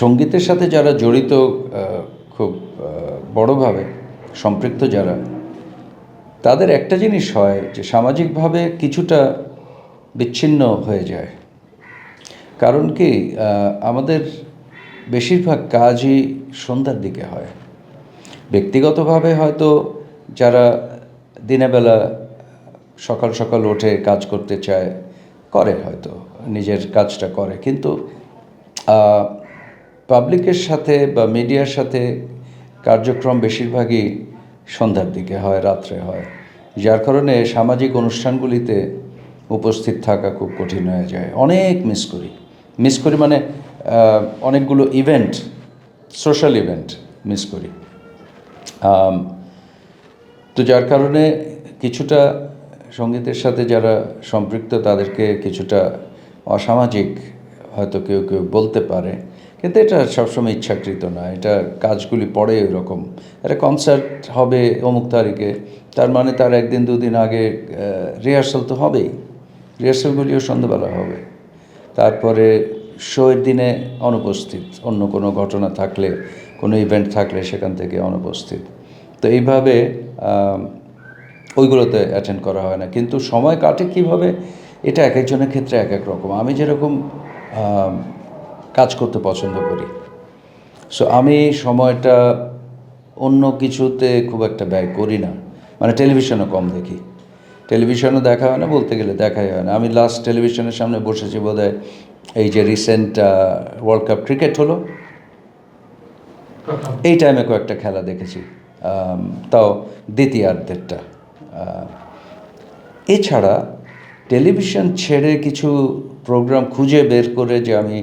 সঙ্গীতের সাথে যারা জড়িত খুব বড়ভাবে সম্পৃক্ত যারা, তাদের একটা জিনিস হয় যে সামাজিকভাবে কিছুটা বিচ্ছিন্ন হয়ে যায়। কারণ কি আমাদের বেশিরভাগ কাজই সন্ধ্যার দিকে হয়। ব্যক্তিগতভাবে হয়তো যারা দিনের বেলা সকাল সকাল উঠে কাজ করতে চায়, করে হয়তো, নিজের কাজটা করে। কিন্তু পাবলিকের সাথে বা মিডিয়ার সাথে কার্যক্রম বেশিরভাগই সন্ধ্যার দিকে হয়, রাত্রে হয়। যার কারণে সামাজিক অনুষ্ঠানগুলিতে উপস্থিত থাকা খুব কঠিন হয়ে যায়। অনেক মিস করি। মিস করি মানে অনেকগুলো ইভেন্ট সোশ্যাল ইভেন্ট মিস করি। তো যার কারণে কিছুটা সঙ্গীতের সাথে যারা সম্পৃক্ত তাদেরকে কিছুটা অসামাজিক হয়তো কেউ কেউ বলতে পারে। কিন্তু এটা সবসময় ইচ্ছাকৃত না, এটা কাজগুলি পড়ে ওরকম একটা কনসার্ট হবে অমুক তারিখে, তার মানে তার একদিন, দুদিন আগে রিহার্সাল তো হবেই। রিহার্সালগুলিও সন্ধ্যাবেলা হবে। তারপরে শোয়ের দিনে অনুপস্থিত, অন্য কোনো ঘটনা থাকলে, কোনো ইভেন্ট থাকলে সেখান থেকে অনুপস্থিত। তো এইভাবে ওইগুলোতে অ্যাটেন্ড করা হয় না। কিন্তু সময় কাটে কীভাবে, এটা এক একজনের ক্ষেত্রে এক এক রকম। আমি যেরকম কাজ করতে পছন্দ করি। সো আমি সময়টা অন্য কিছুতে খুব একটা ব্যয় করি না। মানে টেলিভিশনও কম দেখি। টেলিভিশনও দেখা হয় না, বলতে গেলে দেখাই হয় না। আমি লাস্ট টেলিভিশনের সামনে বসেছি বোধহয় এই যে রিসেন্ট ওয়ার্ল্ড কাপ ক্রিকেট হলো। এই টাইমে কয়েকটা খেলা দেখেছি। তাও দ্বিতীয়ার্ধেরটা। এছাড়া টেলিভিশন ছেড়ে কিছু প্রোগ্রাম খুঁজে বের করে যে আমি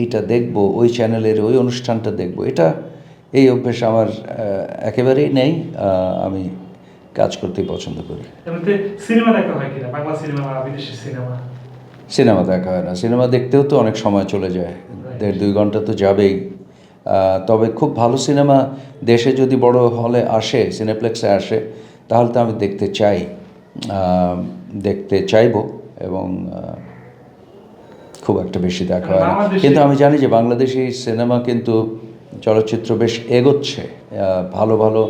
এইটা দেখব ওই চ্যানেলের ওই অনুষ্ঠানটা দেখব। এটা এই অভ্যেস আমার একেবারেই নেই আমি কাজ করতেই পছন্দ করি। সিনেমা দেখা হয় কিনা? বাংলা সিনেমা বিদেশি সিনেমা? সিনেমা দেখা হয় না। সিনেমা দেখতেও তো অনেক সময় চলে যায়। দেড় দুই ঘণ্টা তো যাবেই। তবে খুব ভালো সিনেমা দেশে যদি বড় হলে আসে সিনেপ্লেক্সে আসে তাহলে তো আমি দেখতে চাই। দেখতে চাইব এবং খুব একটা বেশি দেখা হয় না। কিন্তু আমি জানি যে বাংলাদেশি সিনেমা কিন্তু চলচ্চিত্র বেশ এগোচ্ছে। ভালো ভালো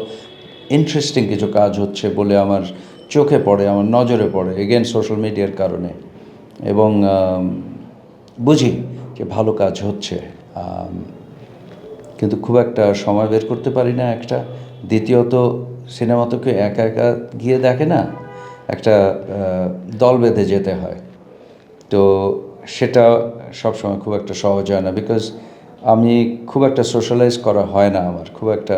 ইন্টারেস্টিং কিছু কাজ হচ্ছে বলে আমার চোখে পড়ে আমার নজরে পড়ে এগেন সোশ্যাল মিডিয়ার কারণে। এবং বুঝি যে ভালো কাজ হচ্ছে। কিন্তু খুব একটা সময় বের করতে পারি না একটা। দ্বিতীয়ত সিনেমা তো কেউ একা একা গিয়ে দেখে না। একটা দল বেঁধে যেতে হয়। তো সেটা সবসময় খুব একটা সহজ হয় না বিকজ আমি খুব একটা সোশ্যালাইজ করা হয় না আমার খুব একটা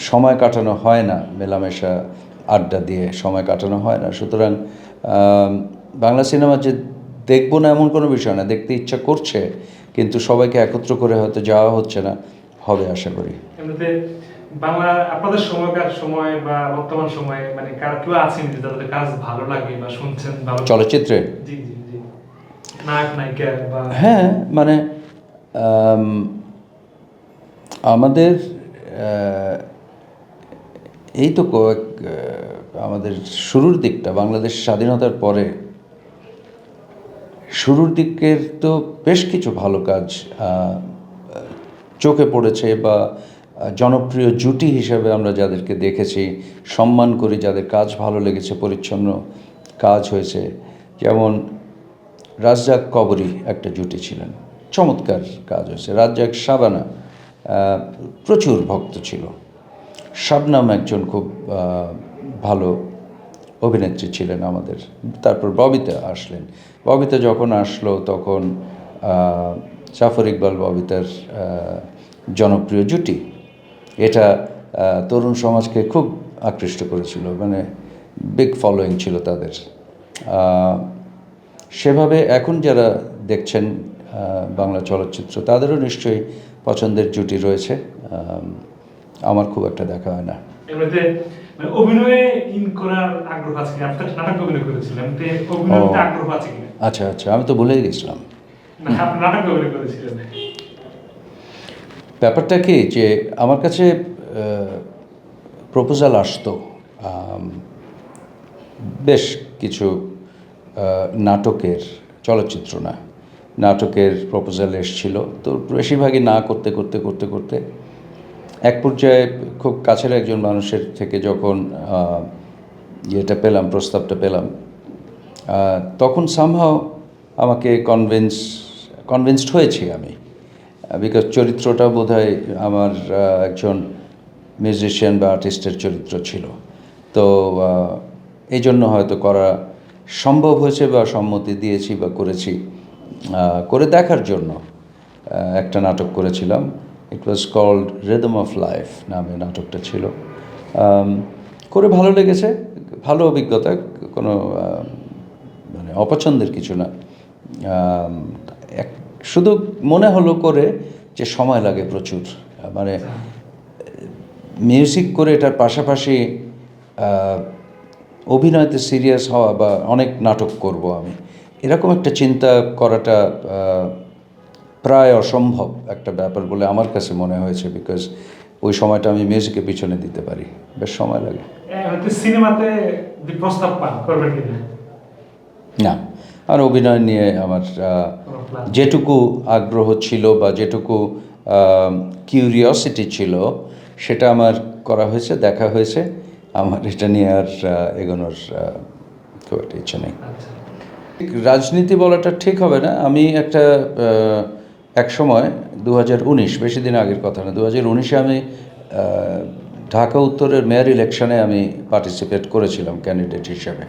সময় কাটানো হয় না মেলামেশা আড্ডা দিয়ে সময় কাটানো হয় না। সুতরাং বাংলা সিনেমা যে দেখব না এমন কোনো বিষয় না দেখতে ইচ্ছা করছে কিন্তু সবাইকে একত্র করে হয়তো যাওয়া হচ্ছে না হবে আশা করি। বাংলা আপনাদের সময়কার সময় বা বর্তমান সময়ে মানে কার কেউ আছেন কাজ ভালো লাগে বা শুনছেন ভালো চলচ্চিত্রে? জি জি জি নায়ক নায়িকা বা হ্যাঁ মানে আমাদের এই তো আমাদের শুরুর দিকটা, বাংলাদেশ স্বাধীনতার পরে, শুরুর দিকের তো বেশ কিছু ভালো কাজ চোখে পড়েছে বা জনপ্রিয় জুটি হিসাবে আমরা যাদেরকে দেখেছি, সম্মান করি, যাদের কাজ ভালো লেগেছে, পরিচ্ছন্ন কাজ হয়েছে। যেমন রাজ্জাক কবরী একটা জুটি ছিলেন। চমৎকার কাজ হয়েছে। রাজ্জাক আহ, প্রচুর ভক্ত ছিল। শাবনাম একজন খুব ভালো অভিনেত্রী ছিলেন আমাদের। তারপর ববিতা আসলেন। ববিতা যখন আসলো তখন জাফর ইকবাল ববিতার জনপ্রিয় জুটি। এটা তরুণ সমাজকে খুব আকৃষ্ট করেছিল। মানে বিগ ফলোয়িং ছিল তাদের। সেভাবে এখন যারা দেখছেন বাংলা চলচ্চিত্র তাদেরও নিশ্চয়ই পছন্দের জুটি রয়েছে। আমার খুব একটা দেখা হয় না। মানে অভিনয়ে ইন করার আগ্রহ আছে আপনি নাটক অভিনয় করেছিলেন অভিনয়তে ও। আগ্রহ আছে আচ্ছা আচ্ছা আমি তো ভুলেই গেছিলাম নাটক অভিনয় করেছিলেন। ব্যাপারটা কি যে আমার কাছে প্রপোজাল আসতো। বেশ কিছু নাটকের চলচ্চিত্র না। নাটকের প্রপোজাল এসেছিল। তো বেশিরভাগই না করতে করতে করতে করতে এক পর্যায়ে খুব কাছের একজন মানুষের থেকে যখন ইয়েটা পেলাম, প্রস্তাবটা পেলাম তখন সামহাও আমাকে কনভিন্স কনভিন্সড হয়েছি আমি। বিকজ চরিত্রটা বোধহয় আমার একজন মিউজিশিয়ান বা আর্টিস্টের চরিত্র ছিল। তো এই জন্য হয়তো করা সম্ভব হয়েছে বা সম্মতি দিয়েছি বা করেছি করে দেখার জন্য একটা নাটক করেছিলাম। It was called rhythm of life নামে নাটকটা ছিল। করে ভালো লেগেছে, ভালো অভিজ্ঞতা, কোনো মানে অপছন্দের কিছু না। এক- শুধু মনে হলো করে যে সময় লাগে প্রচুর। মানে মিউজিক করে এটার পাশাপাশি অভিনয়তে সিরিয়াস হওয়া বা অনেক নাটক করব আমি এরকম একটা চিন্তা করাটা প্রায় অসম্ভব একটা ব্যাপার বলে আমার কাছে মনে হয়েছে বিকজ ওই সময়টা আমি মিউজিকের পিছনে দিতে পারি। বেশ সময় লাগে। সিনেমাতে প্রস্তাব পান করবেন না? আর অভিনয় নিয়ে আমার? যেটুকু আগ্রহ ছিল বা যেটুকু কিউরিওসিটি ছিল সেটা আমার করা হয়েছে দেখা হয়েছে। আমার এটা নিয়ে আর এগোনোর খুব একটা ইচ্ছে নেই। আচ্ছা। রাজনীতি বলাটা ঠিক হবে না। আমি একটা এক সময় দু হাজার বেশি দিন আগের কথা না দু হাজার উনিশে আমি ঢাকা উত্তরের মেয়র ইলেকশনে আমি পার্টিসিপেট করেছিলাম ক্যান্ডিডেট হিসেবে।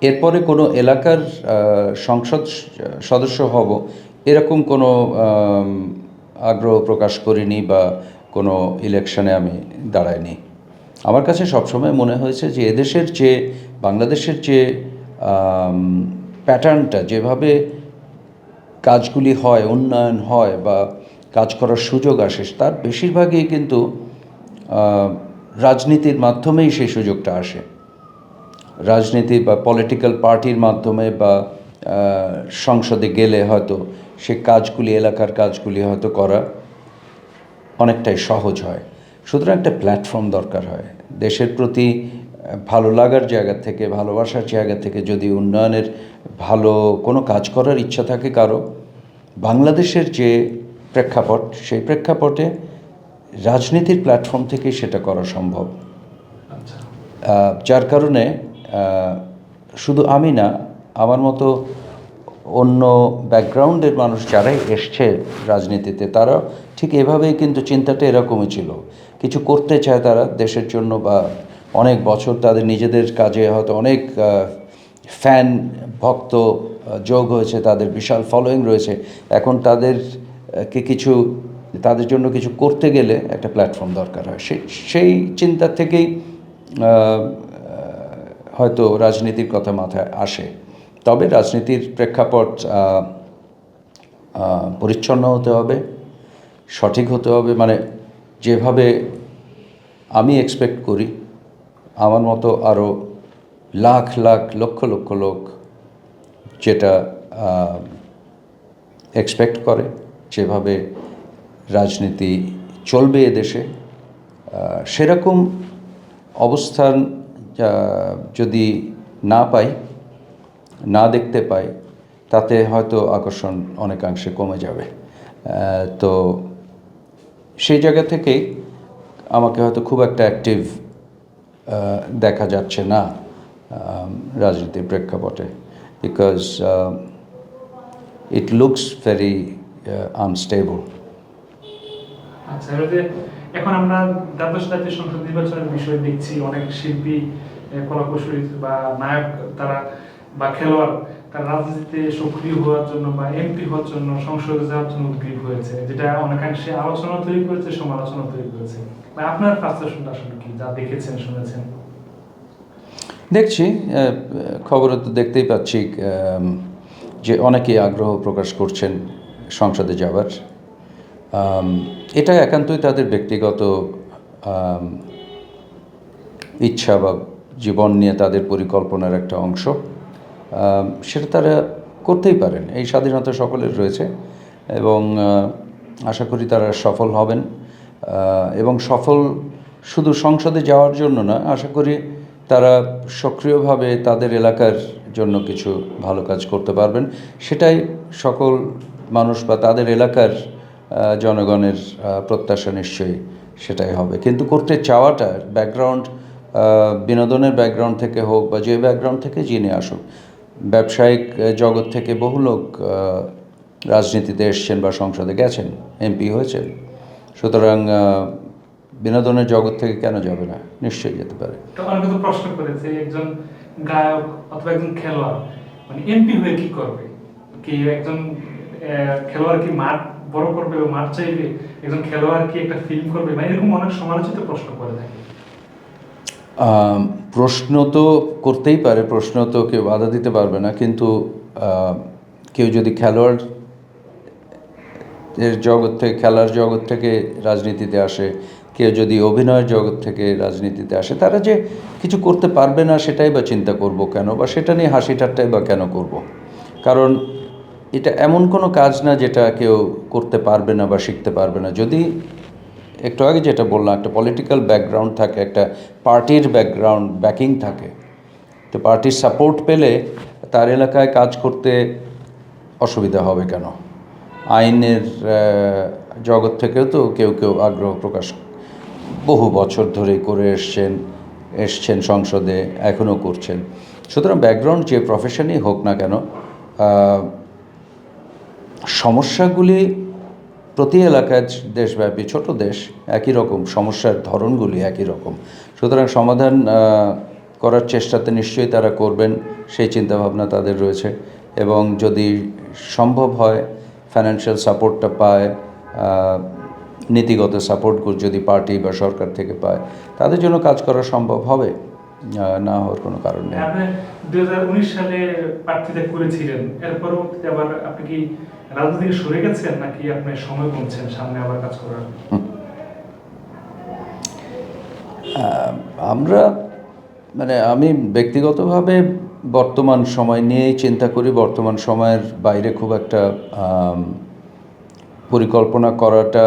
এরপরে কোনো এলাকার সংসদ সদস্য হব এরকম কোনো আগ্রহ প্রকাশ করিনি বা কোনো ইলেকশনে আমি দাঁড়াইনি। আমার কাছে সবসময় মনে হয়েছে যে এদেশের যে, বাংলাদেশের যে প্যাটার্নটা যেভাবে কাজগুলি হয়, উন্নয়ন হয় বা কাজ করার সুযোগ আসে, তার বেশিরভাগই কিন্তু রাজনীতির মাধ্যমেই সেই সুযোগটা আসে। রাজনীতি বা পলিটিক্যাল পার্টির মাধ্যমে বা সংসদে গেলে হয়তো সে কাজগুলি, এলাকার কাজগুলি হয়তো করা অনেকটাই সহজ হয়। সুতরাং একটা প্ল্যাটফর্ম দরকার হয়। দেশের প্রতি ভালো লাগার জায়গা থেকে ভালোবাসার জায়গা থেকে যদি উন্নয়নের ভালো কোনো কাজ করার ইচ্ছা থাকে কারও বাংলাদেশের যে প্রেক্ষাপট সেই প্রেক্ষাপটে রাজনীতির প্ল্যাটফর্ম থেকেই সেটা করা সম্ভব। আচ্ছা। যার কারণে শুধু আমি না আমার মতো অন্য ব্যাকগ্রাউন্ডের মানুষ যারাই এসছে রাজনীতিতে তারা ঠিক এভাবেই কিন্তু চিন্তাটা এরকমই ছিল। কিছু করতে চায় তারা দেশের জন্য বা অনেক বছর তাদের নিজেদের কাজে হয়তো অনেক ফ্যান ভক্ত যোগ হয়েছে তাদের বিশাল ফলোয়িং রয়েছে। এখন তাদের আহ, কে কিছু তাদের জন্য কিছু করতে গেলে একটা প্ল্যাটফর্ম দরকার হয়। সেই সেই চিন্তা থেকেই হয়তো রাজনীতির কথা মাথায় আসে। তবে রাজনীতির প্রেক্ষাপট পরিচ্ছন্ন হতে হবে, সঠিক হতে হবে। মানে যেভাবে আমি এক্সপেক্ট করি, আমার মতো আরও লাখ লাখ, লক্ষ লক্ষ লোক যেটা এক্সপেক্ট করে যেভাবে রাজনীতি চলবে এদেশে সেরকম অবস্থান যদি না পাই না দেখতে পাই, তাতে হয়তো আকর্ষণ অনেকাংশে কমে যাবে। তো সেই জায়গা থেকেই আমাকে হয়তো খুব একটা অ্যাক্টিভ দেখা যাচ্ছে না রাজনীতির প্রেক্ষাপটে। Because it looks very unstable এখন আমরা দ্বাদশ জাতীয় সংসদ নির্বাচনের বিষয়ে দেখছি। অনেক শিল্পী কলাকুশলী বা নায়ক, তারা বা খেলোয়াড় তারা রাজনীতিতে সক্রিয় হওয়ার জন্য বা এমপি হওয়ার জন্য, সংসদে যাওয়ার জন্য উদ্গ্রীব হয়েছে, যেটা অনেকাংশে আলোচনা তৈরি করেছে, সমালোচনা তৈরি করেছে। বা আপনার পার্সেপশনটা আসলে কি, যা দেখেছেন, শুনেছেন? দেখছি খবরে তো দেখতেই পাচ্ছি যে অনেকেই আগ্রহ প্রকাশ করছেন সংসদে যাওয়ার। এটা একান্তই তাদের ব্যক্তিগত ইচ্ছা বা জীবন নিয়ে তাদের পরিকল্পনার একটা অংশ। সেটা তারা করতেই পারেন। এই স্বাধীনতা সকলের রয়েছে এবং আশা করি তারা সফল হবেন। এবং সফল শুধু সংসদে যাওয়ার জন্য না, আশা করি তারা সক্রিয়ভাবে তাদের এলাকার জন্য কিছু ভালো কাজ করতে পারবেন। সেটাই সকল মানুষ বা তাদের এলাকার জনগণের প্রত্যাশা নিশ্চয়ই সেটাই হবে। কিন্তু করতে চাওয়াটা ব্যাকগ্রাউন্ড বিনোদনের ব্যাকগ্রাউন্ড থেকে হোক বা যে ব্যাকগ্রাউন্ড থেকে যিনি আসুক ব্যবসায়িক জগৎ থেকে বহু লোক রাজনীতিতে এসছেন বা সংসদে গেছেন এমপি হয়েছেন। সুতরাং বিনোদনের জগৎ থেকে কেন যাবে না? নিশ্চয়ই যেতে পারে। তো অনেকে তো প্রশ্ন করেছে একজন গায়ক অথবা একজন খেলোয়াড় মানে এমপি হয়ে কি করবে? কি একজন খেলোয়াড় কি মাঠ বড় করবে বা মাঠ চাইবে? একজন খেলোয়াড় কি একটা ফিল্ম করবে? মানে এরকম অনেক সমালোচিত প্রশ্ন করে থাকে। প্রশ্ন তো করতেই পারে, প্রশ্ন তো কেউ বাধা দিতে পারবে না, কিন্তু কেউ যদি খেলোয়াড় এর জগৎ থেকে, খেলার জগৎ থেকে রাজনীতিতে আসে, কেউ যদি অভিনয়ের জগৎ থেকে রাজনীতিতে আসে, তারা যে কিছু করতে পারবে না সেটাই বা চিন্তা করব কেন বা সেটা নিয়ে হাসি ঠাট্টাই বা কেন করব? কারণ এটা এমন কোনো কাজ না যেটা কেউ করতে পারবে না বা শিখতে পারবে না। যদি একটু আগে যেটা বললাম, একটা পলিটিক্যাল ব্যাকগ্রাউন্ড থাকে, একটা পার্টির ব্যাকগ্রাউন্ড ব্যাকিং থাকে। তো পার্টির সাপোর্ট পেলে তার এলাকায় কাজ করতে অসুবিধা হবে কেন? আইনের জগৎ থেকেও তো কেউ কেউ আগ্রহ প্রকাশ বহু বছর ধরে করে এসছেন এসছেন সংসদে, এখনও করছেন। সুতরাং ব্যাকগ্রাউন্ড যে প্রফেশনই হোক না কেন সমস্যাগুলি প্রতি এলাকায় দেশব্যাপী ছোট দেশ একই রকম, সমস্যার ধরনগুলি একই রকম। সুতরাং সমাধান করার চেষ্টাতে নিশ্চয়ই তারা করবেন, সেই চিন্তাভাবনা তাদের রয়েছে। এবং যদি সম্ভব হয় ফাইন্যান্সিয়াল সাপোর্টটা পায় নীতিগত সাপোর্ট যদি পার্টি বা সরকার থেকে পায়, তাদের জন্য কাজ করা সম্ভব হবে। না হওয়ার কোনো কারণ নেই। আপনি দুই হাজার উনিশ সালে প্রার্থিতা করেছিলেন। এর পরবর্তীতে আবার আপনি কি রাজনীতি সরে গেছেন নাকি আপনি সময় গুনছেন সামনে আবার কাজ করার? আমরা মানে আমি ব্যক্তিগতভাবে বর্তমান সময় নিয়েই চিন্তা করি বর্তমান সময়ের বাইরে খুব একটা পরিকল্পনা করাটা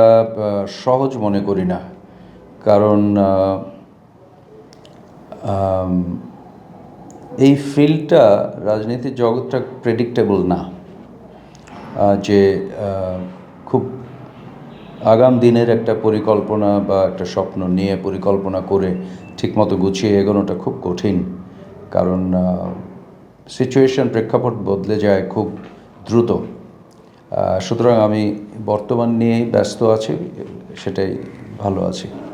সহজ মনে করি না। কারণ এই ফিল্ডটা রাজনীতির জগৎটা প্রেডিক্টেবল না। যে খুব আগাম দিনের একটা পরিকল্পনা বা একটা স্বপ্ন নিয়ে পরিকল্পনা করে ঠিকমতো গুছিয়ে এগোনোটা খুব কঠিন। কারণ সিচুয়েশন প্রেক্ষাপট বদলে যায় খুব দ্রুত। সুতরাং আমি বর্তমান নিয়েই ব্যস্ত আছি, সেটাই ভালো আছি।